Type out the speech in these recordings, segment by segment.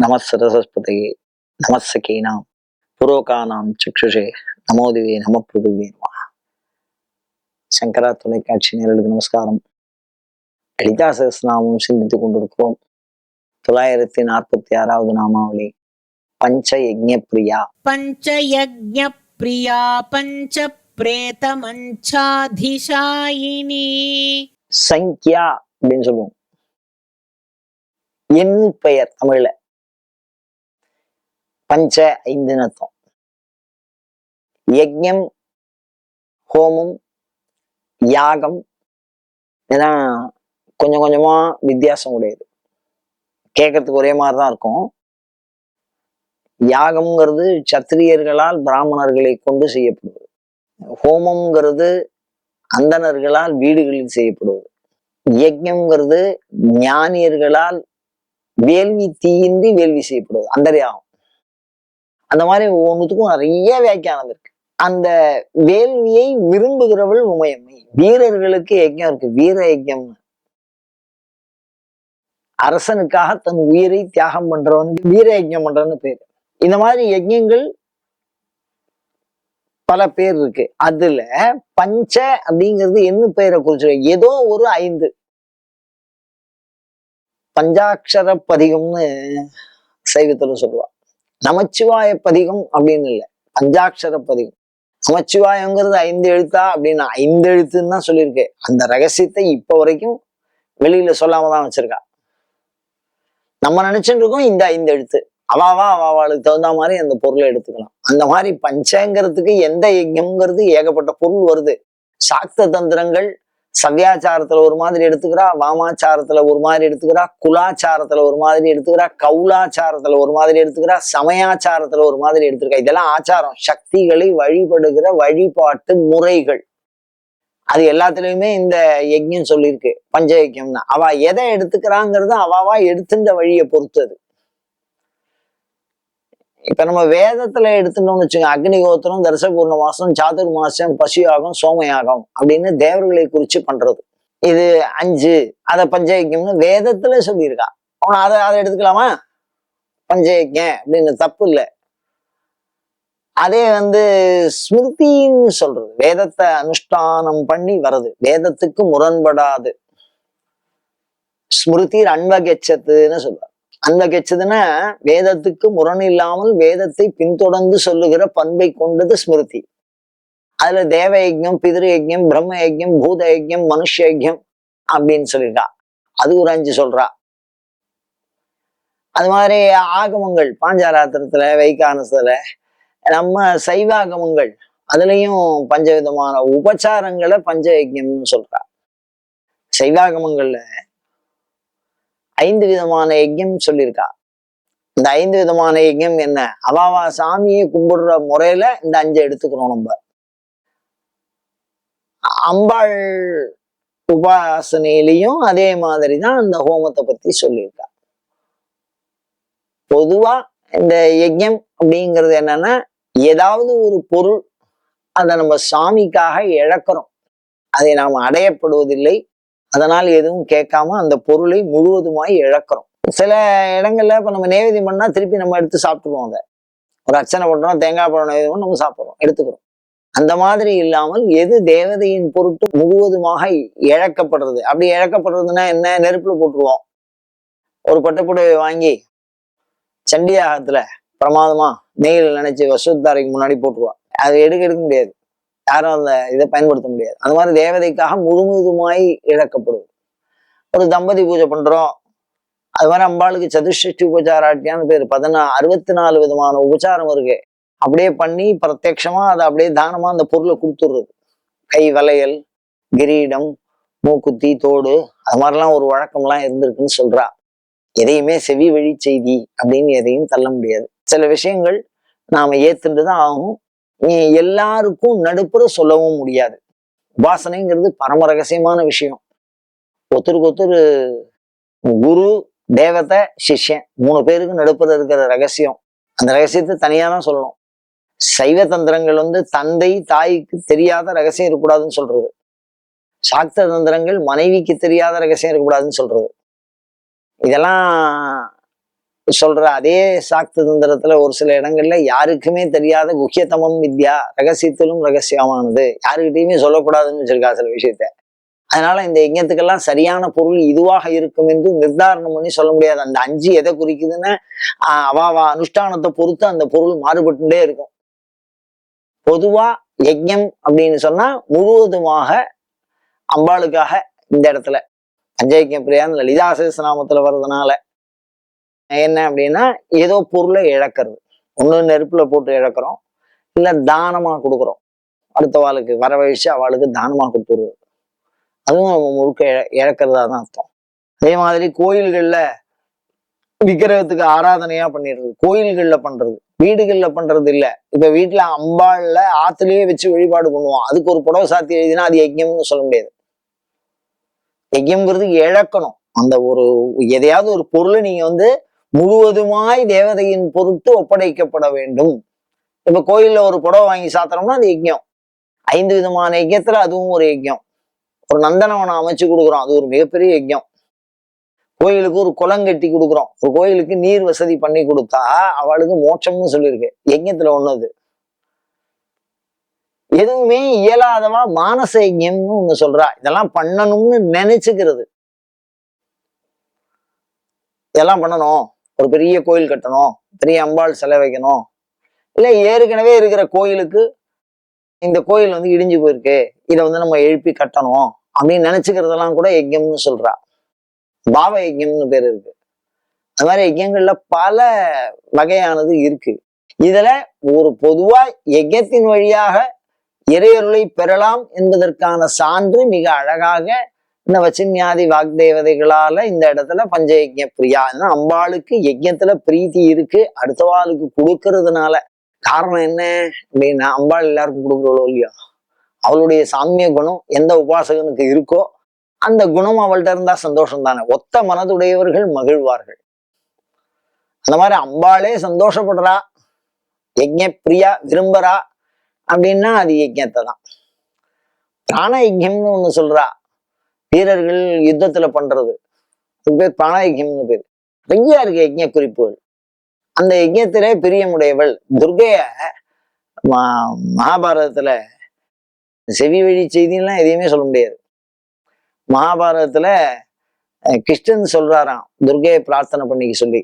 நமஸ்ரசஸ்பதி நமஸ்கீனாம் புரோகானாம் சக்ஷுஷே நமோதிவே நம பிருதுவே சங்கரா தொலைக்காட்சி நேரலுக்கு நமஸ்காரம். லலிதா சகஸ்நாமம் சிந்தித்துக் கொண்டிருக்கிறோம். தொள்ளாயிரத்தி நாற்பத்தி ஆறாவது நாமாவளி. பஞ்ச யஜ்ய பிரியா. பஞ்ச யஜ்ய பிரியா பஞ்ச பிரேத மஞ்சாதிஷாயினி சங்கியா அப்படின்னு சொல்லுவோம். என் பெயர் தமிழ்ல. பஞ்ச ஐந்துன்னு அர்த்தம் ஹோமம் யாகம் இதெல்லாம் கொஞ்சம் கொஞ்சமா வித்தியாசம் உடையது. கேட்கறதுக்கு ஒரே மாதிரி தான் இருக்கும். யாகம்ங்கிறது சத்திரியர்களால் பிராமணர்களை கொண்டு செய்யப்படுவது. ஹோமம்ங்கிறது அந்தணர்களால் வீடுகளில் செய்யப்படுவது. யஜ்யம்ங்கிறது ஞானியர்களால் வேள்வி தீயின்றி வேள்வி செய்யப்படுவது. அந்தரியாகம். அந்த மாதிரி ஒவ்வொன்றுத்துக்கும் நிறைய வியாக்கியானம் இருக்கு. அந்த வேள்வியை விரும்புகிறவள் உமையம்மை. வீரர்களுக்கு யஜ்யம் இருக்கு. வீர யஜ்ஞம் அரசனுக்காக தன் உயிரை தியாகம் பண்றவனுக்கு வீர யஜ்யம் பண்றன்னு பேரு. இந்த மாதிரி யஜ்யங்கள் பல பேர் இருக்கு. அதுல பஞ்ச அப்படிங்கிறது என்ன பெயரை குறிச்சு ஏதோ ஒரு ஐந்து. பஞ்சாட்சர பதிகம்னு சைவத்துல சொல்லுவா. நமச்சிவாய பதிகம் அப்படின்னு இல்லை பஞ்சாட்சர பதிகம். நமச்சிவாயங்கிறது ஐந்து எழுத்தா அப்படின்னு ஐந்து எழுத்துன்னு தான் சொல்லியிருக்கேன் அந்த ரகசியத்தை இப்போ வரைக்கும் வெளியில சொல்லாம தான் வச்சிருக்கா. நம்ம நினைச்சுட்டு இருக்கோம் இந்த ஐந்து எழுத்து. அவாவா அவாவாளுக்கு தகுந்த மாதிரி அந்த பொருளை எடுத்துக்கலாம். அந்த மாதிரி பஞ்சங்கிறதுக்கு எந்த யஜ்யம்ங்கிறது ஏகப்பட்ட பொருள் வருது. சாக்த தந்திரங்கள் சவ்யாச்சாரத்துல ஒரு மாதிரி எடுத்துக்கிறா வாமாச்சாரத்துல ஒரு மாதிரி எடுத்துக்கிறா குலாச்சாரத்துல ஒரு மாதிரி எடுத்துக்கிறா கௌலாச்சாரத்துல ஒரு மாதிரி எடுத்துக்கிறா சமயாச்சாரத்துல ஒரு மாதிரி எடுத்துக்கிறா. இதெல்லாம் ஆச்சாரம். சக்திகளை வழிபடுகிற வழிபாட்டு முறைகள். அது எல்லாத்துலயுமே இந்த யஜ்யம் சொல்லியிருக்கு. பஞ்ச அவ எதை எடுத்துக்கிறாங்கிறது அவாவா எடுத்துட்ட வழியை பொறுத்தது இப்ப நம்ம வேதத்துல எடுத்துட்டோம்னு வச்சுங்க அக்னிகோத்திரம் தரிசபூர்ண மாசம் சாதுர் மாசம் பசியாகம் சோமயாகம் அப்படின்னு தேவர்களை குறிச்சு பண்றது. இது அஞ்சு அத பஞ்சயக்கியம்னு வேதத்துல சொல்லியிருக்கா. அவன் அதை அதை எடுத்துக்கலாமா? பஞ்சயக்கியம் அப்படின்னு தப்பு இல்லை. அதே வந்து ஸ்மிருதின்னு சொல்றது. வேதத்தை அனுஷ்டானம் பண்ணி வருது வேதத்துக்கு முரண்படாது. ஸ்மிருதி அன்வகெச்சத்துன்னு சொல்லுவார் அந்த கெச்சதுன்னா வேதத்துக்கு முரண் இல்லாமல் வேதத்தை பின்தொடர்ந்து சொல்லுகிற பண்பை கொண்டது ஸ்மிருதி. அதுல தேவ யஜ்யம் பிதிரு யஜ்யம் பிரம்ம யஜ்யம் பூத யஜ்யம் மனுஷ யஜ்யம் அப்படின்னு சொல்லியிருக்கா அது ஒரு அஞ்சு சொல்றா. அது மாதிரி ஆகமங்கள் பாஞ்சாராத்திரத்துல வைகானசத்துல நம்ம சைவாகமங்கள் அதுலயும் பஞ்சவிதமான உபச்சாரங்களை பஞ்ச யஜ்யம்னு சொல்றா. சைவாகமங்கள்ல ஐந்து விதமான யஜ்யம் சொல்லியிருக்கா. இந்த ஐந்து விதமான யஜ்யம் என்ன? அவாவா சாமியை கும்பிடுற முறையில இந்த அஞ்சை எடுத்துக்கிறோம் நம்ம. அம்பாள் உபாசனையிலையும் அதே மாதிரி தான் அந்த ஹோமத்தை பத்தி சொல்லியிருக்கா. பொதுவா இந்த யஜ்யம் அப்படிங்கிறது என்னன்னா ஏதாவது ஒரு பொருள் அதை நம்ம சாமிக்காக இழக்கிறோம். அதை நாம் அடையப்படுவதில்லை. அதனால் எதுவும் கேட்காம அந்த பொருளை முழுவதுமாய் இழக்கிறோம். சில இடங்கள்ல இப்ப நம்ம நேவேதியம் பண்ணா திருப்பி நம்ம எடுத்து சாப்பிட்டுருவோம் அதை. ஒரு அர்ச்சனை பண்றோம் தேங்காய் பழம் நேவேதியம் நம்ம சாப்பிட்றோம் எடுத்துக்கிறோம். அந்த மாதிரி இல்லாமல் எது தேவதையின் பொருட்டு முழுவதுமாக இழக்கப்படுறது? அப்படி இழக்கப்படுறதுன்னா என்ன? நெருப்புல போட்டுருவோம். ஒரு பட்டுப்புடவை வாங்கி சண்டியாகத்துல பிரமாதமா நெய்யில் நினைச்சு வசூத்தாரைக்கு முன்னாடி போட்டுருவா அது எடுக்க எடுக்க முடியாது. யாரும் அந்த இதை பயன்படுத்த முடியாது. அந்த மாதிரி தேவதைக்காக முழுமுதுமாய் இழக்கப்படுவது ஒரு தம்பதி பூஜை பண்றோம். அது மாதிரி அம்பாளுக்கு சதுஷ்டி உபச்சாராட்டியான்னு பேர். பதினா அறுபத்தி நாலு விதமான உபச்சாரம் இருக்கு. அப்படியே பண்ணி பிரத்யட்சமா அதை அப்படியே தானமா அந்த பொருளை கொடுத்துடுறது. கை வளையல் கிரீடம் மூக்குத்தி தோடு அது மாதிரிலாம் ஒரு வழக்கம்லாம் இருந்திருக்குன்னு சொல்றா. எதையுமே செவி வழி செய்தி அப்படின்னு எதையும் தள்ள முடியாது. சில விஷயங்கள் நாம ஏத்துட்டு தான் ஆகும். எல்லாருக்கும் நடுப்புற சொல்லவும் முடியாது. உபாசனைங்கிறது பரம ரகசியமான விஷயம். ஒருத்தருக்கு ஒருத்தர் குரு தேவதை சிஷ்யன் மூணு பேருக்கு நடுப்புற இருக்கிற ரகசியம். அந்த ரகசியத்தை தனியா தான் சொல்லணும். சைவ தந்திரங்கள் வந்து தந்தை தாய்க்கு தெரியாத ரகசியம் இருக்கக்கூடாதுன்னு சொல்றது. சாக்த தந்திரங்கள் மனைவிக்கு தெரியாத ரகசியம் இருக்கக்கூடாதுன்னு சொல்றது. இதெல்லாம் சொல்ற அதே சாக்த தந்திரத்துல ஒரு சில இடங்கள்ல யாருக்குமே தெரியாத குக்கியத்தமம் வித்யா ரகசியத்திலும் ரகசியமானது. யாருக்கிட்டையுமே சொல்லக்கூடாதுன்னு வச்சிருக்கா சில விஷயத்த. அதனால இந்த யஜ்ஞத்துக்கெல்லாம் சரியான பொருள் இதுவாக இருக்கும் என்று நிர்தாரணம் பண்ணி சொல்ல முடியாது. அந்த அஞ்சு எதை குறிக்குதுன்னு ஆஹ் அனுஷ்டானத்தை பொறுத்து அந்த பொருள் மாறுபட்டுட்டே இருக்கும். பொதுவா யஜ்யம் அப்படின்னு சொன்னா முழுவதுமாக அம்பாளுக்காக இந்த இடத்துல. பஞ்சயஜ்ஞ பிரியான்னு லலிதா நாமத்துல வர்றதுனால. என்ன அப்படின்னா ஏதோ பொருளை இழக்கிறது. ஒண்ணு நெருப்புல போட்டு இழக்கிறோம். இல்ல தானமா கொடுக்குறோம். அடுத்த வாளுக்கு வயசு அவளுக்கு தானமா கொடுத்துருது அதுவும் நம்ம முழுக்க இழ இழக்கிறதா தான் அர்த்தம். அதே மாதிரி கோயில்கள்ல விக்கிரகத்துக்கு ஆராதனையா பண்ணிடுறது. கோயில்கள்ல பண்றது. வீடுகள்ல பண்றது இல்ல. இப்ப வீட்டுல அம்பாள்ல ஆத்துலயே வச்சு வழிபாடு பண்ணுவோம் அதுக்கு ஒரு புடவை சாத்தி எழுதினா அது யஜ்யம்னு சொல்ல முடியாது. யஜ்யம்ங்கிறது இழக்கணும். அந்த ஒரு எதையாவது ஒரு பொருளை நீங்க வந்து முழுவதுமாய் தேவதையின் பொருட்டு ஒப்படைக்கப்பட வேண்டும். இப்ப கோயில்ல ஒரு புடவை வாங்கி சாத்திரம்னா அது யஜ்யம். ஐந்து விதமான யஜ்யத்துல அதுவும் ஒரு யஜ்யம். ஒரு நந்தனவனை அமைச்சு கொடுக்குறோம் அது ஒரு மிகப்பெரிய யஜ்யம். கோயிலுக்கு ஒரு குளம் கட்டி கொடுக்குறோம். ஒரு கோயிலுக்கு நீர் வசதி பண்ணி கொடுத்தா அவளுக்கு மோட்சம்னு சொல்லியிருக்கு. யஜ்யத்துல ஒண்ணு அது. எதுவுமே இயலாதவா மானச யஜ்யம்னு ஒண்ணு சொல்றா. இதெல்லாம் பண்ணணும்னு நினைச்சுக்கிறது. இதெல்லாம் பண்ணணும். ஒரு பெரிய கோயில் கட்டணும் பெரிய அம்பாள் சிலை வைக்கணும். இல்ல ஏற்கனவே இருக்கிற கோயிலுக்கு இந்த கோயில் வந்து இடிஞ்சு போயிருக்கு. இதை வந்து நம்ம எழுப்பி கட்டணும் அப்படின்னு நினைச்சுக்கிறதெல்லாம் கூட யஜ்யம்னு சொல்றா. பாவ யஜ்யம்னு பேர் இருக்கு. அது மாதிரி யஜ்யங்கள்ல பல வகையானது இருக்கு. இதுல ஒரு பொதுவா யஜ்யத்தின் வழியாக இறையருளை பெறலாம் என்பதற்கான சான்று மிக அழகாக இந்த வச்சின்யாதி வாக்தேவதைகளால இந்த இடத்துல பஞ்சயஜ்ய பிரியா. அம்பாளுக்கு யஜ்யத்துல பிரீத்தி இருக்கு. அடுத்தவாளுக்கு கொடுக்கறதுனால காரணம் என்ன அப்படின்னா அம்பாள் எல்லாருக்கும் கொடுக்குறவளோ இல்லையா? அவளுடைய சாமிய குணம் எந்த உபாசகனுக்கு இருக்கோ அந்த குணம் அவள்கிட்ட இருந்தா சந்தோஷம் தானே ஒத்த மனதுடையவர்கள் மகிழ்வார்கள். அந்த மாதிரி அம்பாளே சந்தோஷப்படுறா. யஜ்ய பிரியா விரும்புறா. அப்படின்னா அது யஜ்யத்தை தான் பிராண யஜ்யம்னு ஒண்ணு சொல்றா. வீரர்கள் யுத்தத்துல பண்றது. அது பேர் பணயக்கியம்னு பேர். நிறையா இருக்கு யஜ்ய குறிப்புகள். அந்த யஜ்யத்திலே பிரியமுடையவள் துர்கைய மகாபாரதத்துல செவி வழி செய்தின்லாம் எதையுமே சொல்ல முடியாது. மகாபாரதத்துல கிருஷ்ணன் சொல்றாராம் துர்கையை பிரார்த்தனை பண்ணிக்க சொல்லி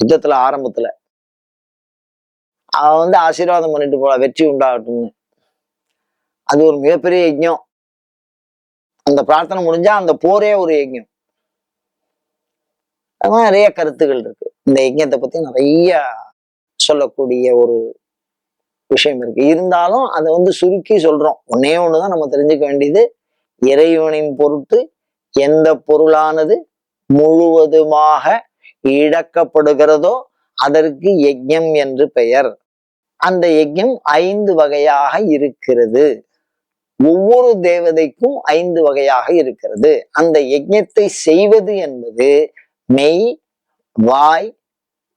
யுத்தத்துல ஆரம்பத்துல. அவ வந்து ஆசீர்வாதம் பண்ணிட்டு போறா வெற்றி உண்டாகட்டும்னு. அது ஒரு மிகப்பெரிய யஜ்யம் அந்த பிரார்த்தனை முடிஞ்சா அந்த போரே ஒரு யஜ்யம். அது நிறைய கருத்துகள் இருக்கு. இந்த யஜ்யத்தை பத்தி நிறைய சொல்லக்கூடிய ஒரு விஷயம் இருக்கு. இருந்தாலும் அதை வந்து சுருக்கி சொல்றோம். ஒன்னே ஒண்ணுதான் நம்ம தெரிஞ்சுக்க வேண்டியது. இறைவனின் பொருட்டு எந்த பொருளானது முழுவதுமாக இழக்கப்படுகிறதோ அதற்கு யஜ்யம் என்று பெயர். அந்த யஜ்யம் ஐந்து வகையாக இருக்கிறது. ஒவ்வொரு தேவதைக்கும் ஐந்து வகையாக இருக்கிறது. அந்த யஜ்ஞத்தை செய்வது என்பது மெய் வாய்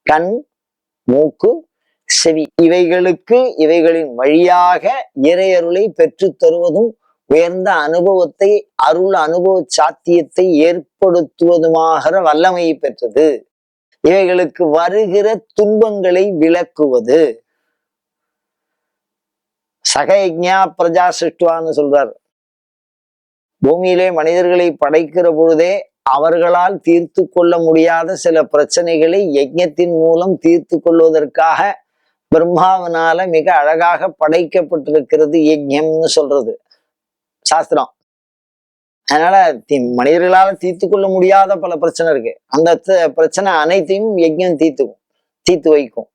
கண் மூக்கு செவி. இவைகளுக்கு இவைகளின் வழியாக இறையருளை பெற்று தருவதும் உயர்ந்த அனுபவத்தை அருள் அனுபவ சாத்தியத்தை ஏற்படுத்துவதுமாகிற வல்லமையை பெற்றது. இவைகளுக்கு வருகிற துன்பங்களை விளக்குவது. சகயஜா பிரஜா சிருஷ்டுவான்னு சொல்றார். பூமியிலே மனிதர்களை படைக்கிற பொழுதே அவர்களால் தீர்த்து கொள்ள முடியாத சில பிரச்சனைகளை யஜ்யத்தின் மூலம் தீர்த்து கொள்வதற்காக பிரம்மாவினால மிக அழகாக படைக்கப்பட்டிருக்கிறது யஜ்யம்னு சொல்றது. சாஸ்திரம். அதனால தி- மனிதர்களால தீர்த்து கொள்ள முடியாத பல பிரச்சனை இருக்கு. அந்த பிரச்சனை அனைத்தையும் யஜ்யம் தீர்த்துக்கும் தீர்த்து வைக்கும்.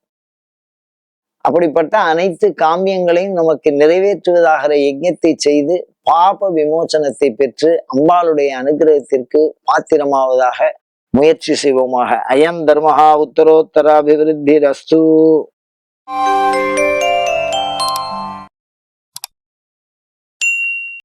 அப்படிப்பட்ட அனைத்து காமியங்களையும் நமக்கு நிறைவேற்றுவதாகிற யஜ்யத்தை செய்து பாப விமோசனத்தை பெற்று அம்பாளுடைய அனுகிரகத்திற்கு பாத்திரமாவதாக முயற்சி செய்வோமாக. அயம் தர்மஹா உத்தரோத்தராபிவிருத்தி ரஸ்து